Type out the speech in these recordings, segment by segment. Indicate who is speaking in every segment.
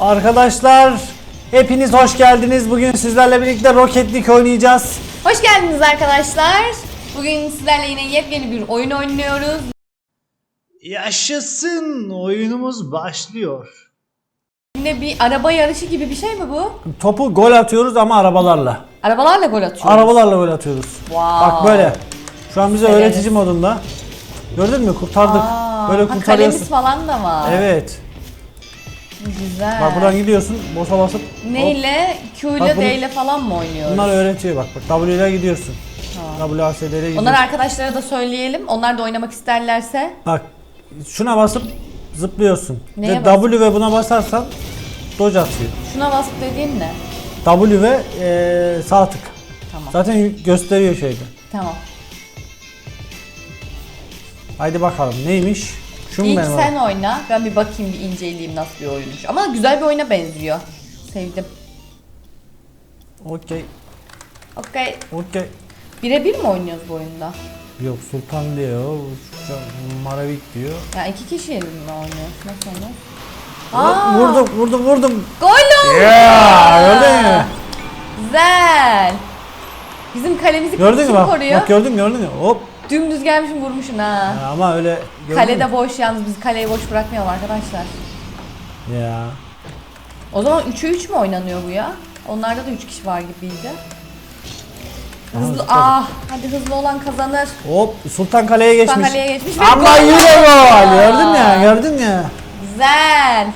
Speaker 1: Arkadaşlar hepiniz hoş geldiniz. Bugün sizlerle birlikte Rocket League oynayacağız.
Speaker 2: Hoş geldiniz arkadaşlar. Bugün sizlerle yine yepyeni bir oyun oynuyoruz.
Speaker 1: Yaşasın oyunumuz başlıyor.
Speaker 2: Yine bir araba yarışı gibi bir şey mi bu?
Speaker 1: Topu gol atıyoruz ama arabalarla.
Speaker 2: Arabalarla gol atıyoruz.
Speaker 1: Arabalarla gol atıyoruz.
Speaker 2: Wow.
Speaker 1: Bak böyle. Şu an bize
Speaker 2: Severiz.
Speaker 1: öğretici modunda. Gördün mü? Kurtardık.
Speaker 2: Aa,
Speaker 1: böyle
Speaker 2: ha,
Speaker 1: kurtarıyorsun.
Speaker 2: kalemiz falan da var.
Speaker 1: Evet.
Speaker 2: Güzel.
Speaker 1: Bak buradan gidiyorsun. Bosa basıp.
Speaker 2: Neyle? Q
Speaker 1: Bak
Speaker 2: ile
Speaker 1: bunu-
Speaker 2: D ile falan mı oynuyoruz?
Speaker 1: Bunlar öğretiyor bak. Bak W ile gidiyorsun. WASD'ye gidiyorsun.
Speaker 2: Onları arkadaşlara da söyleyelim. Onlar da oynamak isterlerse.
Speaker 1: Bak şuna basıp zıplıyorsun.
Speaker 2: Neye
Speaker 1: ve W ve buna basarsan dodge atıyor.
Speaker 2: Şuna basıp dediğin ne?
Speaker 1: W ve eee sağ tık.
Speaker 2: Tamam.
Speaker 1: Zaten gösteriyor şeyde.
Speaker 2: Tamam.
Speaker 1: Haydi bakalım neymiş? Şu mu
Speaker 2: İlk
Speaker 1: benim
Speaker 2: sen oyna. Ben bir bakayım bir inceleyeyim nasıl bir oyunmuş. Ama güzel bir oyuna benziyor. Sevdim.
Speaker 1: Okey.
Speaker 2: Okey.
Speaker 1: Okey.
Speaker 2: Birebir mi oynuyoruz bu oyunda?
Speaker 1: Yok Sultan diyor. Maravik diyor.
Speaker 2: Ya iki kişi mi oynuyoruz? Nasıl oynuyoruz?
Speaker 1: Aa, vurdum vurdum vurdum.
Speaker 2: Gol oldu!
Speaker 1: Ya gördün mü?
Speaker 2: Güzel. Bizim kalemizi
Speaker 1: Gördün mü bak?
Speaker 2: koruyor?
Speaker 1: Bak gördün gördün mü? Hop.
Speaker 2: Dümdüz gelmişim vurmuşsun ha.
Speaker 1: Ya ama öyle gördün
Speaker 2: Kalede
Speaker 1: mü?
Speaker 2: boş yalnız biz kaleyi boş bırakmayalım arkadaşlar.
Speaker 1: Ya.
Speaker 2: O zaman 3'e 3 mü oynanıyor bu ya? Onlarda da 3 kişi var gibiydi. Hızlı ah hadi hızlı olan kazanır.
Speaker 1: Hop Sultan kaleye geçmiş.
Speaker 2: Sultan kaleye geçmiş ve
Speaker 1: Ama
Speaker 2: gol
Speaker 1: yine gol. Gördün ya gördün ya.
Speaker 2: Güzel.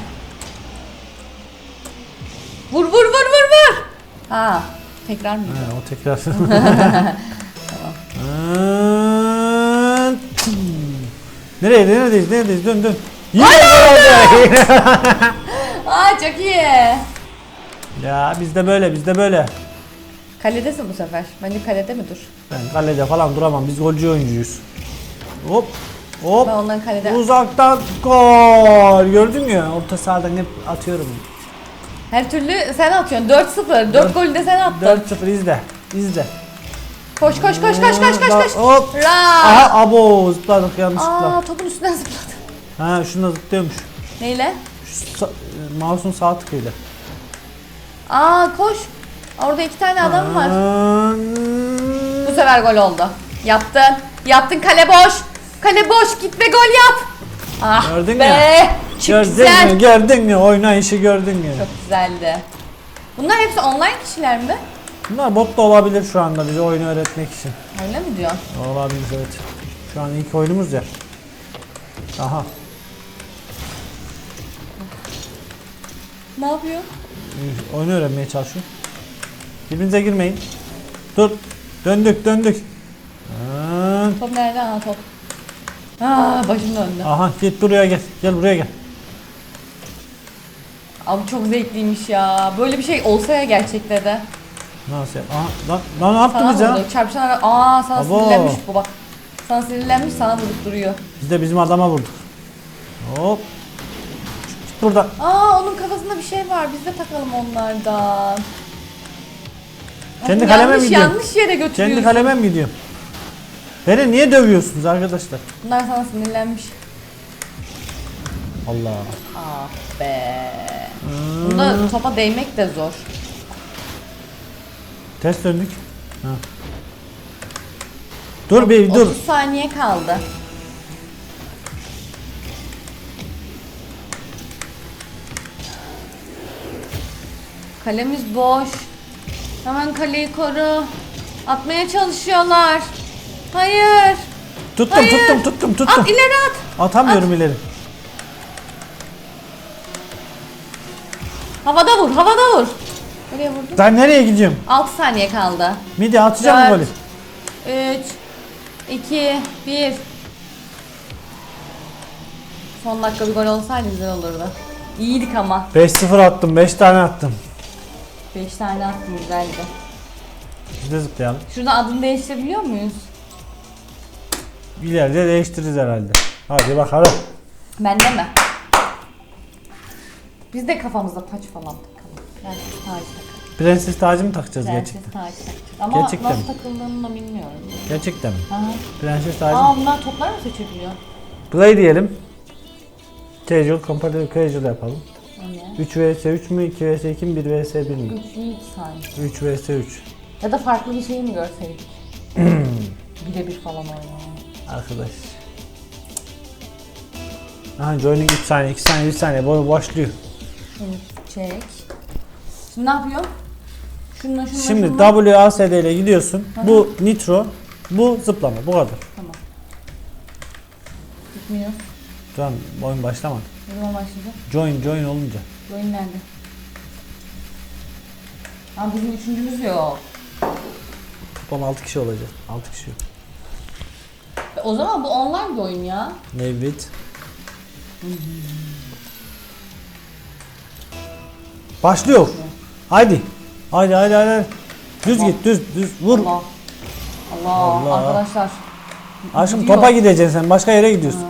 Speaker 2: Vur vur vur vur vur. Ha tekrar mı?
Speaker 1: Ha, o tekrar. Nereye neredeyiz neredeyiz dön dön. Yine oldu.
Speaker 2: Aa çok iyi.
Speaker 1: ya bizde böyle bizde böyle.
Speaker 2: Kaledesin bu sefer. Bence kalede mi dur?
Speaker 1: Ben kalede falan duramam biz golcü oyuncuyuz. Hop hop.
Speaker 2: Ben ondan kalede.
Speaker 1: Uzaktan gol. Gördün mü? Orta sahadan hep atıyorum.
Speaker 2: Her türlü sen atıyorsun. 4-0. 4 golü de sen attın.
Speaker 1: 4-0 izle. İzle.
Speaker 2: Koş koş koş koş koş koş koş.
Speaker 1: Hop.
Speaker 2: Ra.
Speaker 1: Aha abo zıpladık yanlışlıkla.
Speaker 2: Aa topun üstünden zıpladı.
Speaker 1: Ha şuna zıplıyormuş.
Speaker 2: Neyle?
Speaker 1: Şu sa- mouse'un sağ tıkıyla.
Speaker 2: Aa koş. Orada iki tane adam var. Bu sefer gol oldu. Yaptın. Yaptın kale boş. Kale boş git ve gol yap. Ah
Speaker 1: Gördün
Speaker 2: be.
Speaker 1: ya.
Speaker 2: Çık
Speaker 1: Gördün
Speaker 2: güzel.
Speaker 1: mü? Gördün mü? Oynayışı gördün mü?
Speaker 2: Çok güzeldi. Bunlar hepsi online kişiler mi?
Speaker 1: Bunlar bot da olabilir şu anda bize oyunu öğretmek için.
Speaker 2: Öyle mi diyor?
Speaker 1: Olabilir evet. Şu an ilk oyunumuz ya. Aha.
Speaker 2: Ne yapıyor?
Speaker 1: Oyunu öğrenmeye çalışıyor. Birbirinize girmeyin. Dur. Döndük döndük. Ha.
Speaker 2: Top nerede? Aa top. Aa başım döndü.
Speaker 1: Aha git buraya gel. Gel buraya gel.
Speaker 2: Abi çok zevkliymiş ya. Böyle bir şey olsa ya gerçekte de.
Speaker 1: Nasıl ya? Aha, lan, lan ne
Speaker 2: Sana
Speaker 1: yaptınız ya?
Speaker 2: vurdu. Çarpışan ara... Aa sana
Speaker 1: Abo.
Speaker 2: sinirlenmiş bu bak. Sana sinirlenmiş sana vurup duruyor.
Speaker 1: Biz de bizim adama vurduk. Hop. Git buradan.
Speaker 2: Aa onun kafasında bir şey var. Biz de takalım onlardan.
Speaker 1: Kendi
Speaker 2: Abi
Speaker 1: kaleme mi
Speaker 2: yanlış,
Speaker 1: gidiyorsun?
Speaker 2: yanlış yere götürüyorsun.
Speaker 1: Kendi kaleme mi gidiyorum? Beni niye dövüyorsunuz arkadaşlar?
Speaker 2: Bunlar sana sinirlenmiş.
Speaker 1: Allah.
Speaker 2: Ah be. Bunda topa değmek de zor.
Speaker 1: Ters döndük. Ha. Dur bir dur.
Speaker 2: 30 saniye kaldı. Kalemiz boş. Hemen kaleyi koru. Atmaya çalışıyorlar. Hayır.
Speaker 1: Tuttum
Speaker 2: Hayır.
Speaker 1: tuttum tuttum tuttum.
Speaker 2: At ileri at.
Speaker 1: Atamıyorum ileri.
Speaker 2: Havada vur, havada vur. Nereye vurdun?
Speaker 1: Ben nereye gidiyorum?
Speaker 2: 6 saniye kaldı.
Speaker 1: Midi atacağım mı golü?
Speaker 2: 3 2 1 Son dakika bir gol olsaydı güzel olurdu. İyiydik ama.
Speaker 1: 5-0 attım. 5 tane attım.
Speaker 2: 5 tane attım güzeldi.
Speaker 1: Biz de zıplayalım.
Speaker 2: Şurada adını değiştirebiliyor muyuz?
Speaker 1: İleride değiştiririz herhalde. Hadi bakalım.
Speaker 2: Bende mi? Biz de kafamıza taç falan takalım. Tacı takalım.
Speaker 1: Prenses tacı mı takacağız
Speaker 2: Prenses
Speaker 1: gerçekten?
Speaker 2: tacı takacağız. Ama
Speaker 1: Gerçekten
Speaker 2: nasıl takıldığını da bilmiyorum.
Speaker 1: Gerçekten mi?
Speaker 2: Aha.
Speaker 1: Prenses tacı
Speaker 2: Aa bunlar toplar mı seçebiliyor?
Speaker 1: Play diyelim. Casual, competitive casual yapalım.
Speaker 2: O ne?
Speaker 1: 3 vs 3 mü 2 vs 2 mi 1 vs 1 mi?
Speaker 2: Güçlüydü sanki.
Speaker 1: 3 vs 3.
Speaker 2: Ya da farklı bir şey mi görseydik? Birebir falan oynayalım.
Speaker 1: Arkadaş. Aha joining 3 saniye 2 saniye 1 saniye bo başlıyor.
Speaker 2: Şimdi çek. Şimdi ne yapıyor? Şununla şununla
Speaker 1: Şimdi
Speaker 2: şununla.
Speaker 1: WASD ile gidiyorsun. Bu nitro, bu zıplama. Bu kadar.
Speaker 2: Tamam. Gitmiyor.
Speaker 1: Tamam oyun başlamadı.
Speaker 2: Ne zaman başlayacak?
Speaker 1: Join join olunca.
Speaker 2: Oyun nerede? Ama bizim üçüncümüz yok.
Speaker 1: Toplam 6 kişi olacak. 6 kişi.
Speaker 2: E, O zaman bu online bir oyun ya.
Speaker 1: Mevlid. Başlıyor. Haydi. Haydi haydi haydi. Düz
Speaker 2: Tamam.
Speaker 1: git düz düz vur.
Speaker 2: Allah. Allah.
Speaker 1: Allah.
Speaker 2: Arkadaşlar.
Speaker 1: Aşkım
Speaker 2: Gidiyor.
Speaker 1: topa gideceksin sen başka yere gidiyorsun.
Speaker 2: Ha,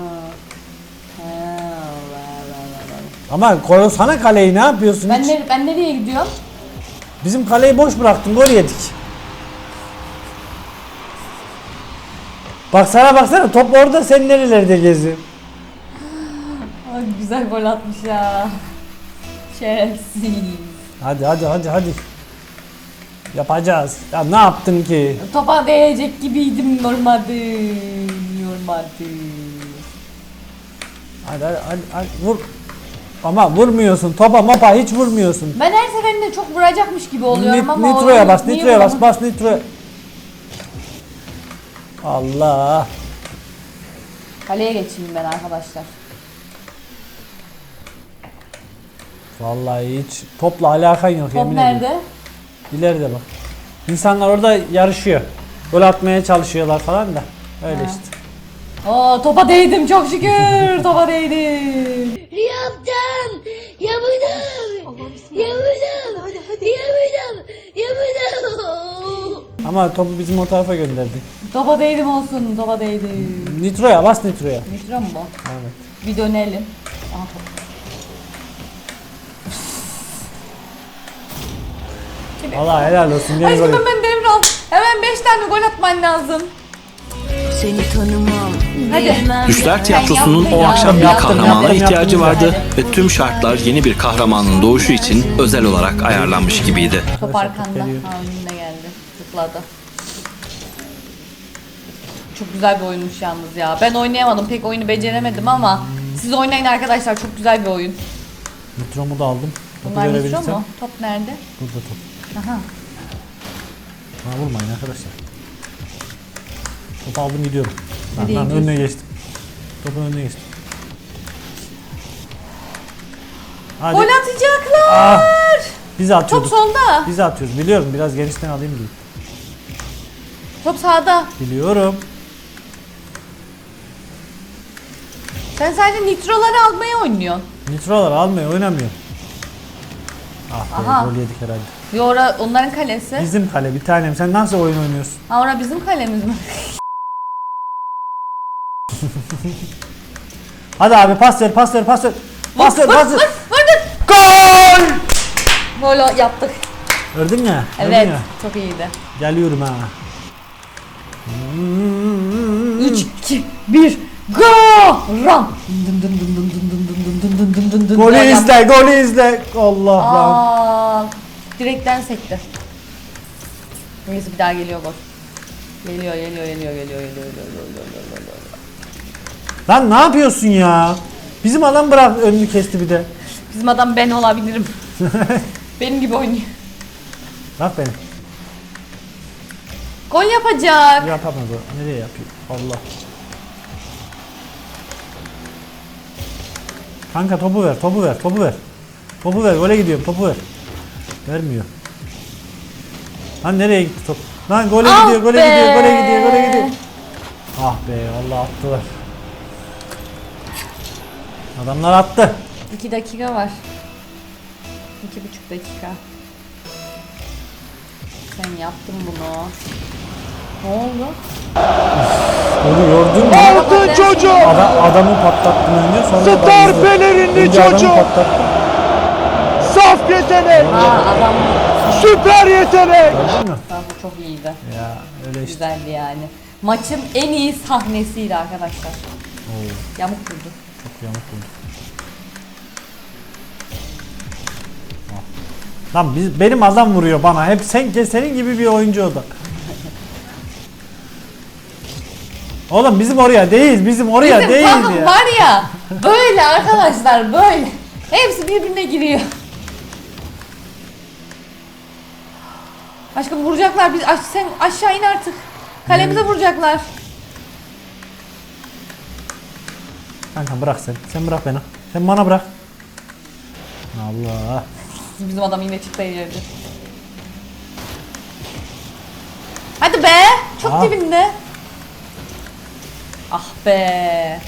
Speaker 2: Allah, Allah, Allah.
Speaker 1: Ama korusana kaleyi ne yapıyorsun
Speaker 2: Ben,
Speaker 1: hiç?
Speaker 2: ne, ben nereye gidiyorum?
Speaker 1: Bizim kaleyi boş bıraktın gol yedik. Baksana baksana top orada sen nerelerde geziyorsun?
Speaker 2: Ay güzel gol atmış ya. Şerefsiz.
Speaker 1: Hadi hadi hadi hadi. Yapacağız. Ya ne yaptın ki?
Speaker 2: Topa değecek gibiydim normalde. Normalde.
Speaker 1: Hadi hadi hadi, hadi vur. Ama vurmuyorsun. Topa mapa hiç vurmuyorsun.
Speaker 2: Ben her seferinde çok vuracakmış gibi oluyorum
Speaker 1: Nit-
Speaker 2: ama
Speaker 1: nitroya bas,
Speaker 2: Niye
Speaker 1: nitroya bas,
Speaker 2: vuramam?
Speaker 1: bas nitroya. Allah.
Speaker 2: Kaleye geçeyim ben arkadaşlar.
Speaker 1: Vallahi hiç topla alakan yok
Speaker 2: Top
Speaker 1: yemin ediyorum.
Speaker 2: nerede?
Speaker 1: İleride bak. İnsanlar orada yarışıyor. Gol atmaya çalışıyorlar falan da. Öyle
Speaker 2: Ha.
Speaker 1: işte.
Speaker 2: Oo topa değdim çok şükür. topa değdim.
Speaker 3: Yaptım. Yapacağım. Yapacağım. Yapacağım. Yapacağım.
Speaker 1: Ama topu bizim o tarafa gönderdik.
Speaker 2: Topa değdim olsun. Topa değdim.
Speaker 1: Nitroya bas nitroya.
Speaker 2: Nitro mu bu?
Speaker 1: Evet.
Speaker 2: Bir dönelim. Aha, top.
Speaker 1: Allah helal olsun. Yeni
Speaker 2: Aşkım
Speaker 1: gol.
Speaker 2: hemen devral. Hemen 5 tane gol atman lazım.
Speaker 3: Seni tanımam.
Speaker 2: Hadi.
Speaker 4: Düşler Tiyatrosu'nun o akşam bir kahramana ihtiyacı vardı ve tüm şartlar yeni bir kahramanın doğuşu için özel olarak ayarlanmış gibiydi.
Speaker 2: Top arkanda.
Speaker 1: geliyor.
Speaker 2: Ha önüne geldi. Zıpladı. Çok güzel bir oyunmuş yalnız ya. Ben oynayamadım. Pek oyunu beceremedim ama siz oynayın arkadaşlar. Çok güzel bir oyun.
Speaker 1: Nitromu da aldım. Topu
Speaker 2: Bunlar nitro mu? Top nerede?
Speaker 1: Burada top.
Speaker 2: Aha.
Speaker 1: Ha vurmayın arkadaşlar. Topu aldım gidiyorum. Lan, lan önüne geçtim. Topun önüne geçtim. Hadi.
Speaker 2: Gol atacaklar.
Speaker 1: Ah, biz
Speaker 2: Top
Speaker 1: atıyorduk.
Speaker 2: solda.
Speaker 1: Biz atıyoruz. Biliyorum biraz genişten alayım diye.
Speaker 2: Top sağda.
Speaker 1: Biliyorum.
Speaker 2: Sen sadece nitroları almaya oynuyorsun.
Speaker 1: Nitrolar almıyor, oynamıyor. Ah be,
Speaker 2: Aha.
Speaker 1: gol yedik herhalde.
Speaker 2: Yo ora onların kalesi.
Speaker 1: Bizim kale bir tanem. Sen nasıl oyun oynuyorsun?
Speaker 2: Ha ora bizim kalemiz mi?
Speaker 1: Hadi abi pas ver, pas ver, pas ver. Pas ver, pas ver.
Speaker 2: vurdun.
Speaker 1: Gol!
Speaker 2: Gol yaptık.
Speaker 1: Gördün gördün
Speaker 2: Evet.
Speaker 1: ya.
Speaker 2: Çok iyiydi.
Speaker 1: Geliyorum ha.
Speaker 2: 3 2 1 Go! Ram! Dın dın dın dın dın dın dın dın dın dın dın dın.
Speaker 1: Golü izle, golü izle. Allah lan.
Speaker 2: Aa, direkten sekti. Neyse bir daha geliyor gol. Geliyor, geliyor, geliyor, geliyor, geliyor, geliyor, geliyor, geliyor, geliyor.
Speaker 1: Lan ne yapıyorsun ya? Bizim adam bırak önünü kesti bir de.
Speaker 2: Bizim adam ben olabilirim. Benim gibi oynuyor.
Speaker 1: Bak beni.
Speaker 2: Gol yapacak.
Speaker 1: Yapamaz o. Nereye yapıyor? Allah. Kanka topu ver, topu ver, topu ver. Topu ver, gole gidiyorum, topu ver. Vermiyor. Lan nereye gitti top? Lan gole
Speaker 2: Ah
Speaker 1: gidiyor, gole
Speaker 2: be!
Speaker 1: gidiyor, gole gidiyor, gole gidiyor. Ah be, Allah attılar. Adamlar attı.
Speaker 2: 2 dakika var. 2,5 dakika. Sen yaptın bunu. Ne oldu?
Speaker 1: Golü gördün mü?
Speaker 2: Altın çocuk!
Speaker 1: Ada, adamı patlattın önce sonra
Speaker 5: Star pelerinli
Speaker 1: Önce adamı
Speaker 5: çocuk.
Speaker 1: patlattın.
Speaker 5: Yetenek,
Speaker 2: Aa adam
Speaker 5: süper yetenek.
Speaker 2: Aa, bu çok iyiydi.
Speaker 1: Ya öyle işte.
Speaker 2: Güzeldi yani. Maçın en iyi sahnesiydi arkadaşlar.
Speaker 1: Oo,
Speaker 2: Yamuk vurdu.
Speaker 1: çok yamuk oldu. Lan biz, benim adam vuruyor bana. Hep sen senin gibi bir oyuncu o da. Oğlum bizim oraya değil, bizim oraya
Speaker 2: Bizim
Speaker 1: değil
Speaker 2: takım
Speaker 1: ya.
Speaker 2: var ya böyle arkadaşlar böyle. Hepsi birbirine giriyor. Aşkım vuracaklar biz aş- sen aşağı in artık. Kalemize vuracaklar.
Speaker 1: Kanka bırak sen. Sen bırak beni. Sen bana bırak. Allah.
Speaker 2: Bizim adam yine çıktı ileride. Hadi be. Çok
Speaker 1: Ah.
Speaker 2: dibinde. Ah be.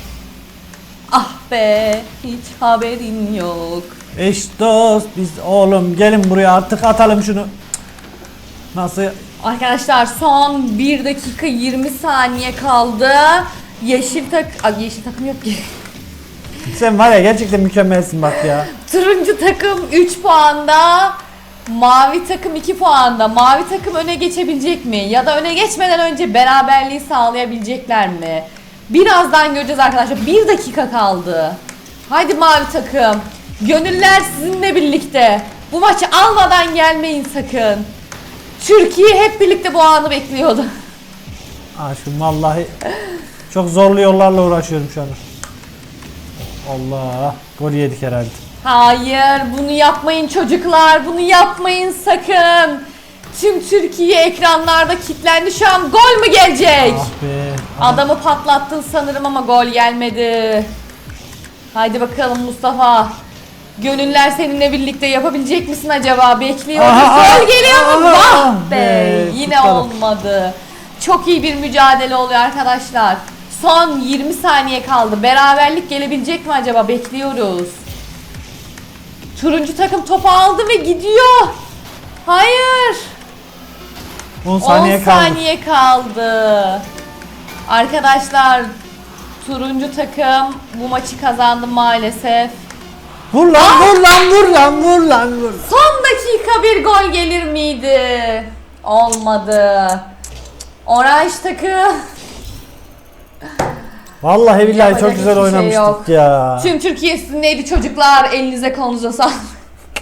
Speaker 2: Ah be. Hiç haberin yok.
Speaker 1: Eş dost biz oğlum gelin buraya artık atalım şunu. Nasıl?
Speaker 2: Arkadaşlar son 1 dakika 20 saniye kaldı. Yeşil tak Ay, yeşil takım yok ki.
Speaker 1: Sen var ya gerçekten mükemmelsin bak ya.
Speaker 2: Turuncu takım 3 puanda. Mavi takım 2 puanda. Mavi takım öne geçebilecek mi? Ya da öne geçmeden önce beraberliği sağlayabilecekler mi? Birazdan göreceğiz arkadaşlar. 1 dakika kaldı. Haydi mavi takım. Gönüller sizinle birlikte. Bu maçı almadan gelmeyin sakın. Türkiye hep birlikte bu anı bekliyordu.
Speaker 1: Aşkım vallahi çok zorlu yollarla uğraşıyorum şu an. Allah gol yedik herhalde.
Speaker 2: Hayır bunu yapmayın çocuklar bunu yapmayın sakın. Tüm Türkiye ekranlarda kilitlendi şu an gol mü gelecek?
Speaker 1: Ah be.
Speaker 2: Adamı patlattın sanırım ama gol gelmedi. Haydi bakalım Mustafa. Gönüller seninle birlikte yapabilecek misin acaba? Bekliyoruz.
Speaker 1: Aha,
Speaker 2: geliyor mu? Vah
Speaker 1: ah
Speaker 2: be.
Speaker 1: be,
Speaker 2: Yine olmadı. Çok iyi bir mücadele oluyor arkadaşlar. Son 20 saniye kaldı. Beraberlik gelebilecek mi acaba? Bekliyoruz. Turuncu takım topu aldı ve gidiyor. Hayır.
Speaker 1: 10
Speaker 2: 10
Speaker 1: saniye kaldı.
Speaker 2: saniye kaldı. Arkadaşlar turuncu takım bu maçı kazandı maalesef.
Speaker 1: Vur lan vur lan vur lan vur lan vur.
Speaker 2: Son dakika bir gol gelir miydi? Olmadı. Orange takım.
Speaker 1: Vallahi billahi
Speaker 2: Yapacak
Speaker 1: çok güzel
Speaker 2: hiçbir şey
Speaker 1: oynamıştık
Speaker 2: yok.
Speaker 1: ya.
Speaker 2: Tüm Türkiye sizinleydi çocuklar. Elinize kolunuza sağlık.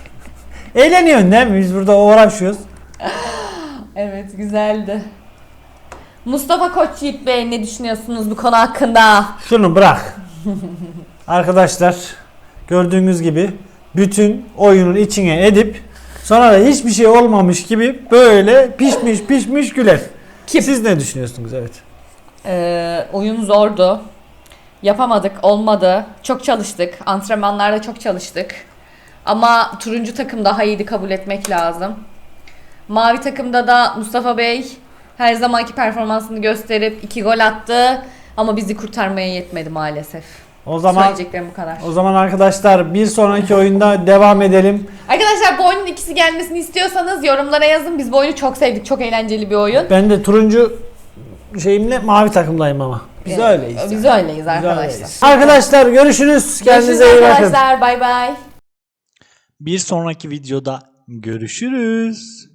Speaker 1: Eğleniyorsun değil mi? Biz burada uğraşıyoruz.
Speaker 2: Evet güzeldi. Mustafa Koç Yiğit Bey ne düşünüyorsunuz bu konu hakkında?
Speaker 1: Şunu bırak. Arkadaşlar gördüğünüz gibi bütün oyunun içine edip sonra da hiçbir şey olmamış gibi böyle pişmiş pişmiş güler.
Speaker 2: Kim?
Speaker 1: Siz ne düşünüyorsunuz? Evet.
Speaker 2: Ee, oyun zordu. Yapamadık, olmadı. Çok çalıştık. Antrenmanlarda çok çalıştık. Ama turuncu takım daha iyiydi kabul etmek lazım. Mavi takımda da Mustafa Bey her zamanki performansını gösterip iki gol attı. Ama bizi kurtarmaya yetmedi maalesef.
Speaker 1: O zaman
Speaker 2: Söyleyeceklerim bu kadar.
Speaker 1: o zaman arkadaşlar bir sonraki oyunda devam edelim.
Speaker 2: Arkadaşlar bu oyunun ikisi gelmesini istiyorsanız yorumlara yazın. Biz bu oyunu çok sevdik. Çok eğlenceli bir oyun.
Speaker 1: Ben de turuncu şeyimle mavi takımdayım ama. Biz
Speaker 2: Ee,
Speaker 1: öyleyiz.
Speaker 2: Biz öyleyiz
Speaker 1: Biz
Speaker 2: arkadaşlar.
Speaker 1: öyleyiz. Arkadaşlar görüşürüz. Kendinize
Speaker 2: Görüşürüz
Speaker 1: iyi bakın.
Speaker 2: arkadaşlar. Bay bay.
Speaker 1: Bir sonraki videoda görüşürüz.